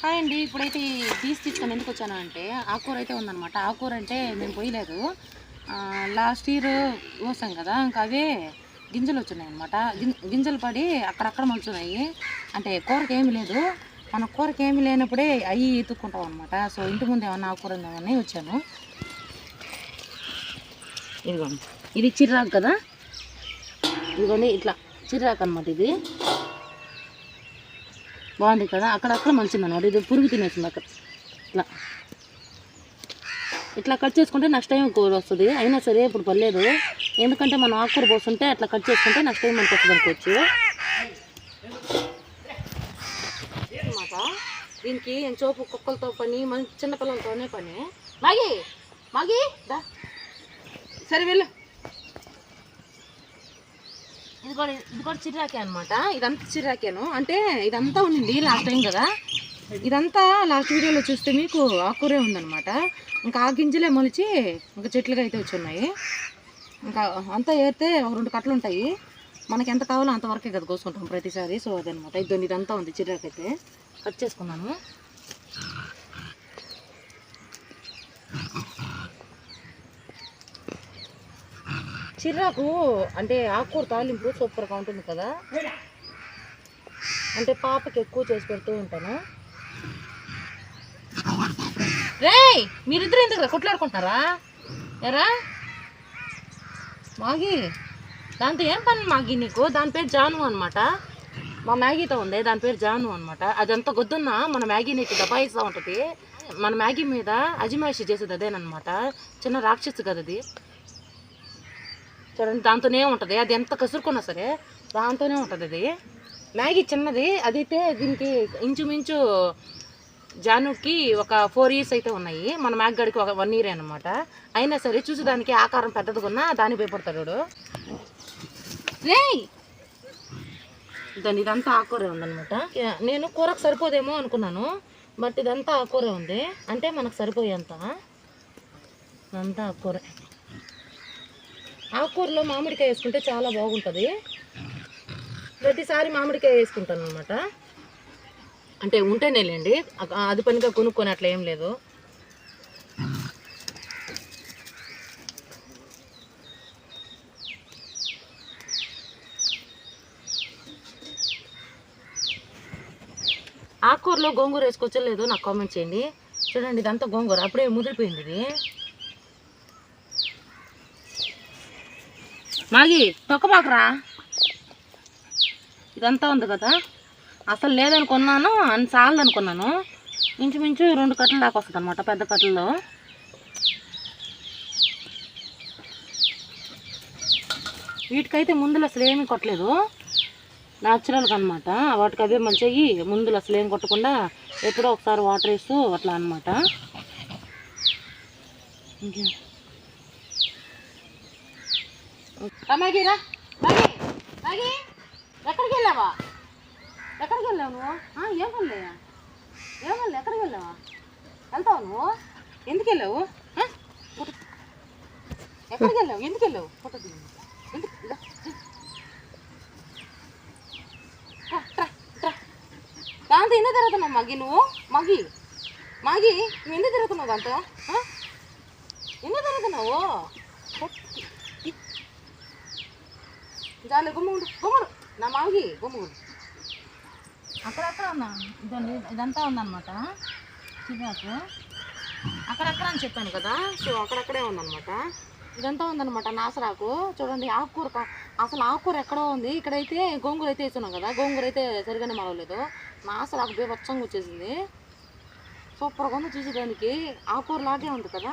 Hi అండి. ఇప్పుడైతే ఈ తీసి తీసుకొని ఎందుకు వచ్చాను అంటే ఆకుకూర అయితే ఉందన్నమాట. ఆకుకూర అంటే మేము పోయలేదు. లాస్ట్ ఇయర్ పోసాం కదా ఇంకా అవే గింజలు వచ్చినాయి అనమాట గింజలు పడి అక్కడక్కడ మొలుచున్నాయి. అంటే కూరకి ఏమి లేదు. మన కూరకి ఏమి లేనప్పుడే అవి ఎత్తుక్కుంటాం అనమాట సో ఇంటి ముందు ఏమన్నా ఆకుకూర ఉందేమని వచ్చాను. ఇదిగోండి. ఇది చిర్రాకు కదా? ఇదిగోండి ఇట్లా చిర్రాకు అనమాట ఇది. బాగుంది కదా? అక్కడక్కడ మంచిది అనమాట ఇది పురుగు తినేసింది అక్కడ. ఇట్లా. ఇట్లా కట్ చేసుకుంటే నెక్స్ట్ టైం కూర వస్తుంది. అయినా సరే ఇప్పుడు పర్లేదు. ఎందుకంటే మనం ఆకుకూర పోస్తుంటే అట్లా కట్ చేసుకుంటే నెక్స్ట్ టైం మనకు వస్తుంది అనుకోవచ్చు. అనమాట దీనికి చోపు కుక్కలతో పని మన చిన్నపిల్లలతోనే పని. మాగి మాగి దా. సరే వెళ్ళు. ఇది కూడా ఇది కూడా చిరాకే అనమాట ఇదంతా చిరాకేను అంటే ఇదంతా ఉండింది లాస్ట్ టైం కదా. ఇదంతా లాస్ట్ వీడియోలో చూస్తే మీకు ఆకుకూరే ఉందన్నమాట. ఇంకా ఆ గింజలే మొలిచి ఇంకా చెట్లుగా అయితే వచ్చి ఉన్నాయి ఇంకా అంతా ఏరితే ఒక రెండు కట్టలు ఉంటాయి. మనకి ఎంత కావాలో అంతవరకే కదా కోసుకుంటాం ప్రతిసారి. సో అదనమాట ఇద్దరు ఇదంతా ఉంది చిరాకైతే కట్ చేసుకున్నాను. చిర్రాకు అంటే ఆకుకూర తాలింపు సూపర్గా ఉంటుంది కదా? అంటే పాపకి ఎక్కువ చేసి పెడుతూ ఉంటాను? రేయ్ మీరిద్దరు ఎందుకు కొట్లాడుకుంటారా ఎరా? మాగి దాంతో ఏం పని మాగి నీకు? దాని పేరు జాను అనమాట మా మ్యాగీతో ఉంది దాని పేరు జాను అనమాట అదంతా గొద్దున్న మన మ్యాగీ నీకు దబాయిస్తూ ఉంటుంది. మన మ్యాగీ మీద అజిమాయిషి చేసేది అదేనమాట చిన్న రాక్షసు కదా అది చూడండి దాంతోనే ఉంటుంది. అది ఎంత కసురుకున్నా సరే దాంతోనే ఉంటుంది అది. మ్యాగీ చిన్నది అదైతే దీనికి ఇంచుమించు జానుకి ఒక ఫోర్ ఇయర్స్ అయితే ఉన్నాయి. మన మ్యాగ్గడికి ఒక వన్ ఇయర్ అనమాట అయినా సరే చూసి దానికి ఆకారం పెద్దదిగా ఉన్నా దానికి భయపడతాడు వాడు. దాని ఇదంతా ఆకుకూరే ఉందనమాట నేను కూరకు సరిపోదేమో అనుకున్నాను. బట్ ఇదంతా ఆకుకూరే ఉంది. అంటే మనకు సరిపోయేంత. ఇదంతా ఆకుకూరే ఆకుకూరలో మామిడికాయ వేసుకుంటే చాలా బాగుంటుంది. ప్రతిసారి మామిడికాయ వేసుకుంటాను అనమాట అంటే ఉంటేనేలేండి అది పనిగా కొనుక్కొని అట్లా ఏం లేదు. ఆకుకూరలో గోంగూర వేసుకోవచ్చో లేదో నాకు కామెంట్ చేయండి. చూడండి ఇదంతా గోంగూర. అప్పుడే ముదిరిపోయింది ఇది. మాగి తొక్కబాకరా. ఇదంతా ఉంది కదా. అసలు లేదనుకున్నాను అని చాలదు అనుకున్నాను ఇంచుమించు రెండు కట్టలు దాకా వస్తుంది అనమాట పెద్ద కట్టల్లో. వీటికైతే ముందులు అసలు ఏమీ కొట్టలేదు. న్యాచురల్గా అనమాట వాటికి అవే మంచిగా ముందులు అసలు ఏం కొట్టకుండా ఎప్పుడో ఒకసారి వాటర్ వేస్తూ అట్లా అనమాట ఇంకేం? రమాగి రా. రాగి ఎక్కడికి వెళ్ళావా? ఎక్కడికి వెళ్ళావు నువ్వు? ఏం పనిలేయా ఏం పనిలే? ఎక్కడికి వెళ్ళావా? వెళ్తావు నువ్వు? ఎందుకు వెళ్ళావు? ఎక్కడికి వెళ్ళావు? ఎందుకు వెళ్ళావు? ఫోటో దిగు. ఎందుకు? దాంతో ఎందుకు తిరుగుతున్నావు మగ్గి నువ్వు? మగ్గి మగ్గి నువ్వు ఎందుకు తిరుగుతున్నావు దాంతో? ఎందుకు తిరుగుతున్నావు? జాలి గుమ్ముడు గుమ్ముడు నా మాగి గుమ్ముడు అక్కడక్కడ ఉన్నా. ఇదండి ఇదంతా ఉందన్నమాట. చిరాకు అక్కడక్కడ అని చెప్పాను కదా. సో అక్కడక్కడే ఉందన్నమాట. ఇదంతా ఉందన్నమాట నాసరాకు. చూడండి ఆకుకూర అసలు ఆకుకూర ఎక్కడో ఉంది. ఇక్కడైతే గోంగూర అయితే వేస్తున్నాం కదా. గోంగూర అయితే సరిగానే మలవలేదు నాసరాకు బేబచ్చంగా వచ్చేసింది. సూపర్గా ఉంది చూసేదానికి ఆకుకూర లాగే ఉంది కదా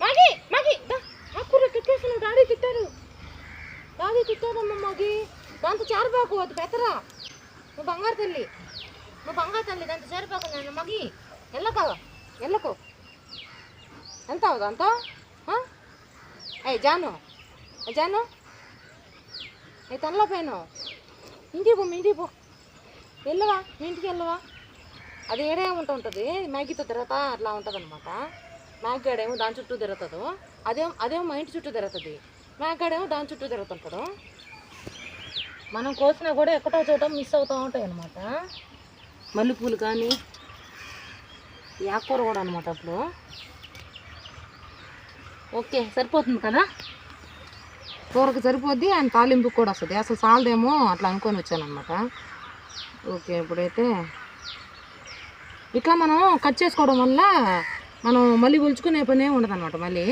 మాగి మాగి దా ఆకుకూర తిట్టేస్తున్నావు డాడీ తిట్టారు డాడీ తిట్టారమ్మ దాంతో చేరబాకు అది పెత్తరా నువ్వు బంగారు తల్లి. నువ్వు బంగారు తల్లి దాంతో చేరబాకు నేను మగి వెళ్ళకు వెళ్ళకు. వెళ్తావు దాంతో? ఏ జాను. జాను. ఏ తనలో పోయాను? ఇంటికి పో ఇంటికి పో. వెళ్ళవా? మీ ఇంటికి వెళ్ళవా? అది ఏడే ఉంటూ ఉంటుంది? మ్యాగీతో తిరగతా అట్లా ఉంటుంది అనమాట ఏడేమో దాని చుట్టూ తిరుగుతుంది అదేమో అదేమో మా ఇంటి చుట్టూ తిరుగుతుంది. మేకాడేమో దాని చుట్టూ తిరుగుతుంటాడు మనం కోసినా కూడా ఎక్కడో చోట మిస్ అవుతూ ఉంటాయి అనమాట మల్లెపూలు కానీ యాకూర కూడా అనమాట అప్పుడు. ఓకే సరిపోతుంది కదా? కూరకు సరిపోద్ది అండ్ తాలింపుకి కూడా వస్తుంది. అసలు సాలదేమో అట్లా అనుకొని వచ్చాను అనమాట ఓకే ఇప్పుడైతే ఇట్లా మనం కట్ చేసుకోవడం వల్ల మనం మళ్ళీ ఒలుచుకునే పనే ఉండదు అనమాట మళ్ళీ.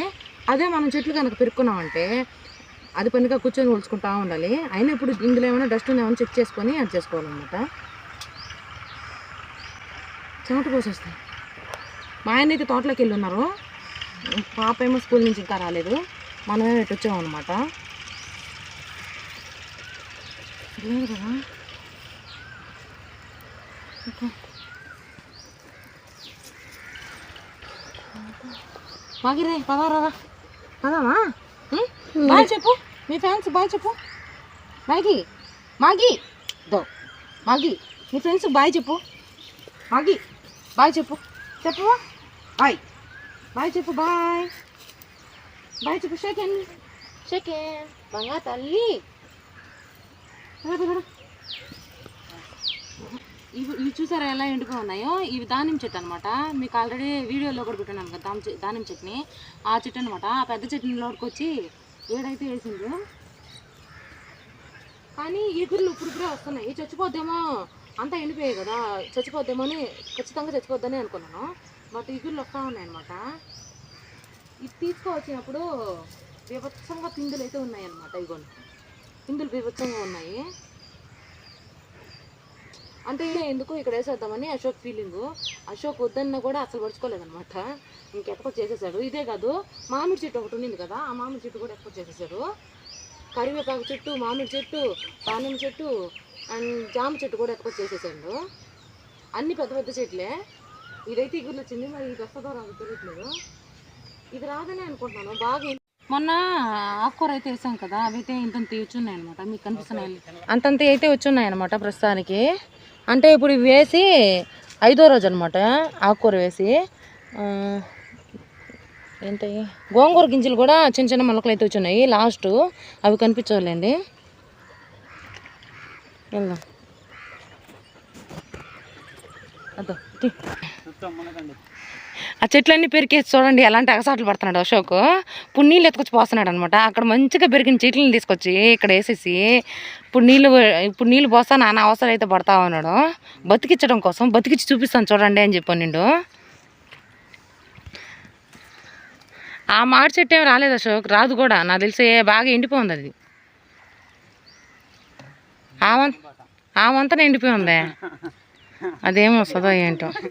అదే మనం చెట్లు కనుక పెరుక్కున్నామంటే అది పనిగా కూర్చొని ఒలుచుకుంటా ఉండాలి. అయినా ఇప్పుడు ఇందులో ఏమైనా డస్ట్ ఉందేమో చెక్ చేసుకొని అది చేసుకోవాలన్నమాట. చెమట పోసేస్తాయి మా ఆయన అయితే తోటలోకి వెళ్ళి ఉన్నారు పాప ఏమో స్కూల్ నుంచి ఇంకా రాలేదు. మనమే ఇటు వచ్చామన్నమాట లేదు కదా? ఓకే మాగిరే పదారా పదామా? బాయ్ చెప్పు. మీ ఫ్రెండ్స్ బాయ్ చెప్పు. మాగి మాగి దో. మాగి మీ ఫ్రెండ్స్ బాయ్ చెప్పు. మాగి బాయ్ చెప్పు. చెప్పు. బాయ్. బాయ్ చెప్పు బాయ్. బాయ్ చెప్పు షేకెన్ షేకెన్ బంగా తల్లి. చూసారా ఎలా ఎండిపోయి ఉన్నాయో? ఇవి దానిమ్మ చెట్టు అనమాట మీకు ఆల్రెడీ వీడియోలో కూడా పెట్టాను కదా దాని చె- దానిమ్మ చెట్టుని. ఆ చెట్టు అనమాట ఆ పెద్ద చెట్టుని లోడుకొచ్చి ఏడైతే వేసిందో. కానీ ఎగురులు ఇప్పుడిప్పుడే వస్తున్నాయి. చచ్చిపోద్దేమో అంతా ఎండిపోయాయి కదా. చచ్చిపోద్దేమో అని ఖచ్చితంగా చచ్చిపోద్దని అనుకున్నాను. బట్ ఎగురులు వస్తూ ఉన్నాయి అనమాట ఇది తీసుకువచ్చినప్పుడు బీభత్సంగా పిందులు అయితే ఉన్నాయి అనమాట ఇగోండి. పిందులు బీభత్సంగా ఉన్నాయి. అంటే ఎందుకు ఇక్కడ వేసేద్దామని అశోక్ ఫీలింగ్ అశోక్ వద్దన్నా కూడా అసలు పడుచుకోలేదనమాట ఇంకెక్కడో చేసేసాడు? ఇదే కాదు మామిడి చెట్టు ఒకటి ఉండింది కదా ఆ మామిడి చెట్టు కూడా ఎక్కువ చేసేసాడు? కరివేపాకు చెట్టు మామిడి చెట్టు దానిమ్మ చెట్టు అండ్ జామ చెట్టు కూడా ఎక్కువ చేసేసాడు? అన్ని పెద్ద పెద్ద చెట్లే. ఇదైతే ఇగురు వచ్చింది మరి ఇది వస్తుందో రాదో తెలియట్లేదు. ఇది రాదని అనుకుంటున్నాను. బాగా మొన్న ఆకుకూర అయితే వేసాం కదా అవి అయితే ఇంతంత వచ్చున్నాయి అనమాట మీకు కనిపిస్తున్నాయి. అంతంత అయితే వచ్చున్నాయి అనమాట ప్రస్తుతానికి. అంటే ఇప్పుడు ఇవి వేసి ఐదో రోజు అనమాట ఆకుకూర వేసి. ఏంటి? గోంగూర గింజలు కూడా చిన్న చిన్న మొలకలు అయితే వచ్చినాయి లాస్ట్ అవి కనిపించవాలండి వెళ్దాం. అదో. ఆ చెట్లన్నీ పెరికేసి చూడండి ఎలాంటి అగసాట్లు పడుతున్నాడు అశోక్. ఇప్పుడు నీళ్ళు ఎత్తుకొచ్చి పోస్తున్నాడు అనమాట అక్కడ మంచిగా పెరిగిన చెట్లను తీసుకొచ్చి ఇక్కడ వేసేసి ఇప్పుడు నీళ్ళు ఇప్పుడు నీళ్ళు పోస్తా నాన్న అవసరం అయితే పడతా ఉన్నాడు. బతికించడం కోసం బతికిచ్చి చూపిస్తాను చూడండి అని చెప్పాను నిండు. ఆ మాడి చెట్టు ఏం రాలేదు అశోక్ రాదు కూడా. నాకు తెలిసి బాగా ఎండిపోయింది అది. ఆవంత ఆవంతనే ఎండిపోయి ఉంది. అదేమో వస్తుందో ఏంటో.